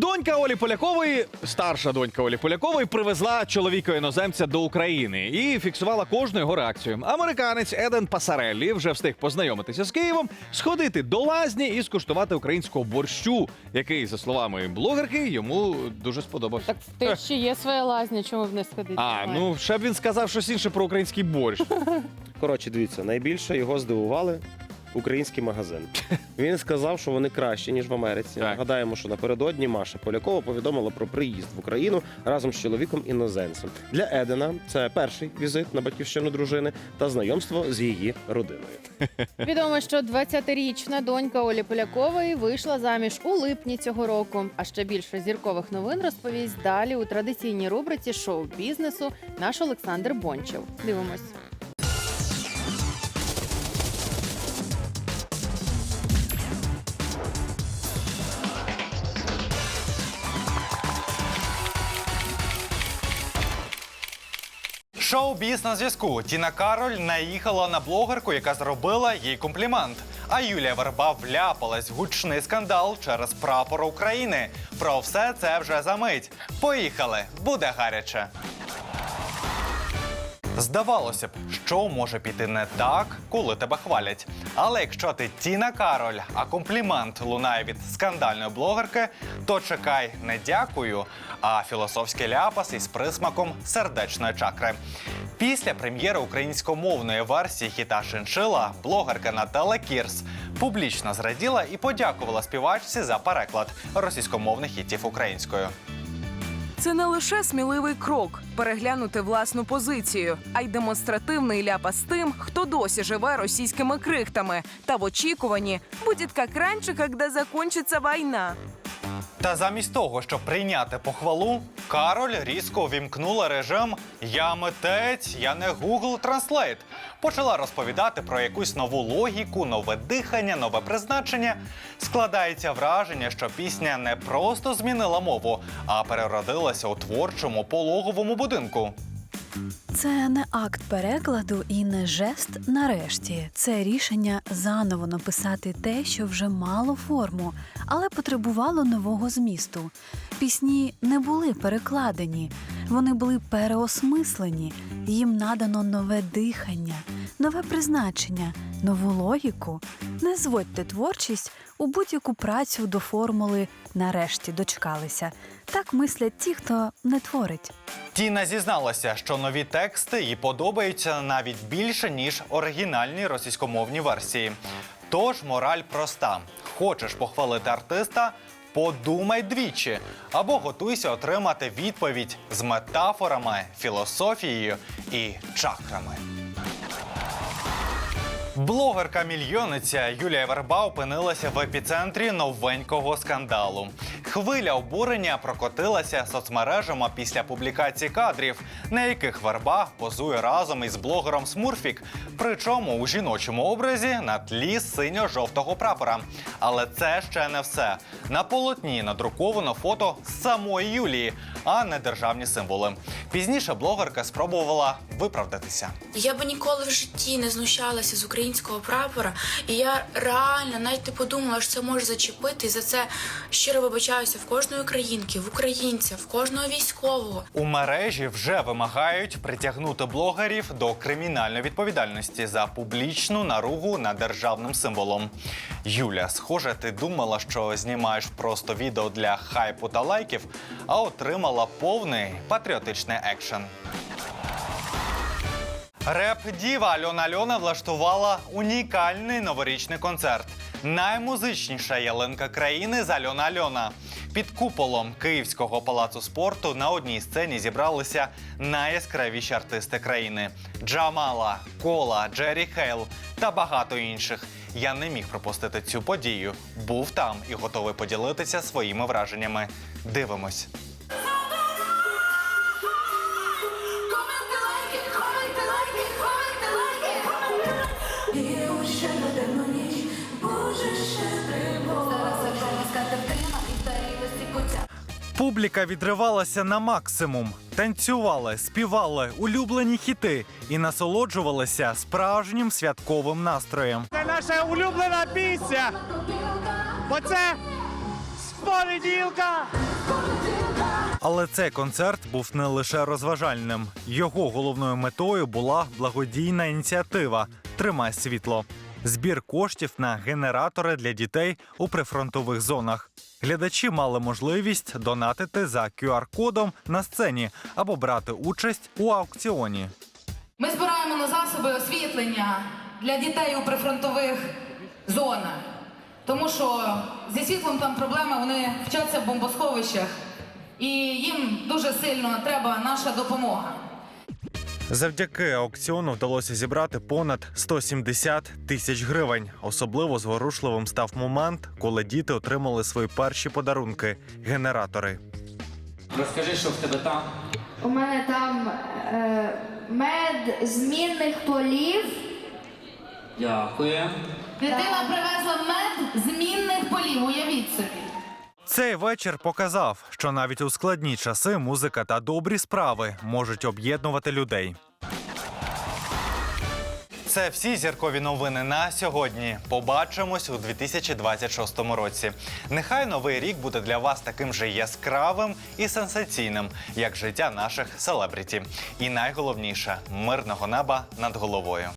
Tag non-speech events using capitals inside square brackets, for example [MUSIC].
Донька Олі Полякової, старша донька Олі Полякової, привезла чоловіка іноземця до України і фіксувала кожну його реакцію. Американець Еден Пасареллі вже встиг познайомитися з Києвом, сходити до лазні і скуштувати українського борщу, який, за словами блогерки, йому дуже сподобався. Так ти ще є своя лазня, чому б не сходити? А, ну ще б він сказав щось інше про український борщ. Коротше, дивіться, найбільше його здивували український магазин. [LAUGHS] Він сказав, що вони кращі ніж в Америці. Так. Нагадаємо, що напередодні Маша Полякова повідомила про приїзд в Україну разом з чоловіком іноземцем. Для Едена це перший візит на батьківщину дружини та знайомство з її родиною. [LAUGHS] Відомо, що 20-річна донька Олі Полякової вийшла заміж у липні цього року. А ще більше зіркових новин розповість далі у традиційній рубриці шоу бізнесу наш Олександр Бончев. Дивимось. Шоу-біз на зв'язку. Тіна Кароль наїхала на блогерку, яка зробила їй комплімент. А Юлія Верба вляпалась в гучний скандал через прапор України. Про все це вже за мить. Поїхали, буде гаряче. Здавалося б, що може піти не так, коли тебе хвалять. Але якщо ти Тіна Кароль, а комплімент лунає від скандальної блогерки, то чекай не дякую, а філософський ляпас із присмаком сердечної чакри. Після прем'єри українськомовної версії хіта Шиншила блогерка Наталя Кірс публічно зраділа і подякувала співачці за переклад російськомовних хітів українською. Це не лише сміливий крок переглянути власну позицію, а й демонстративний ляпас тим, хто досі живе російськими крихтами та в очікуванні «будет как раньше, когда закончится війна». Та замість того, щоб прийняти похвалу, Кароль різко увімкнула режим Я митець, я не Google Translate. Почала розповідати про якусь нову логіку, нове дихання, нове призначення. Складається враження, що пісня не просто змінила мову, а переродилася у творчому пологовому будинку. Це не акт перекладу і не жест нарешті. Це рішення заново написати те, що вже мало форму, але потребувало нового змісту. Пісні не були перекладені, вони були переосмислені, їм надано нове дихання, нове призначення, нову логіку. Не зводьте творчість у будь-яку працю до формули нарешті дочекалися. Так мислять ті, хто не творить. Тіна зізналася, що нові тексти їй подобаються навіть більше ніж оригінальні російськомовні версії. Тож мораль проста: хочеш похвалити артиста. Подумай двічі або готуйся отримати відповідь з метафорами, філософією і чакрами. Блогерка-мільйониця Юлія Верба опинилася в епіцентрі новенького скандалу. Хвиля обурення прокотилася соцмережами після публікації кадрів, на яких Верба позує разом із блогером Смурфік, причому у жіночому образі на тлі синьо-жовтого прапора. Але це ще не все. На полотні надруковано фото самої Юлії, а не державні символи. Пізніше блогерка спробувала виправдатися. Я би ніколи в житті не знущалася з українського прапора, і я реально навіть не подумала, що це може зачепити. І за це щиро вибачаюся в кожної українки, в українця, в кожного військового. У мережі вже вимагають притягнути блогерів до кримінальної відповідальності за публічну наругу над державним символом. Юля, схоже, ти думала, що знімаєш просто відео для хайпу та лайків, а отримала повний патріотичний екшен. Реп-діва Альона Альона влаштувала унікальний новорічний концерт. Наймузичніша ялинка країни з Альона Альона. Під куполом Київського палацу спорту на одній сцені зібралися найяскравіші артисти країни: Джамала, Кола, Джері Хейл та багато інших. Я не міг пропустити цю подію. Був там і готовий поділитися своїми враженнями. Дивимось. Публіка відривалася на максимум, танцювали, співали улюблені хіти і насолоджувалися справжнім святковим настроєм. Це наша улюблена пісня. Бо це з Але цей концерт був не лише розважальним. Його головною метою була благодійна ініціатива Тримай світло. Збір коштів на генератори для дітей у прифронтових зонах. Глядачі мали можливість донатити за QR-кодом на сцені або брати участь у аукціоні. Ми збираємо на засоби освітлення для дітей у прифронтових зонах. Тому що зі світлом там проблеми, вони вчаться в бомбосховищах, і їм дуже сильно треба наша допомога. Завдяки аукціону вдалося зібрати понад 170 тисяч гривень. Особливо зворушливим став момент, коли діти отримали свої перші подарунки генератори. Розкажи, що в тебе там. У мене там е, мед змінних полів. Дякую. Дитина привезла мед змінних полів, уявіть собі. Цей вечір показав, що навіть у складні часи музика та добрі справи можуть об'єднувати людей. Це всі зіркові новини на сьогодні. Побачимось у 2026 році. Нехай новий рік буде для вас таким же яскравим і сенсаційним, як життя наших селебріті. І найголовніше мирного неба над головою.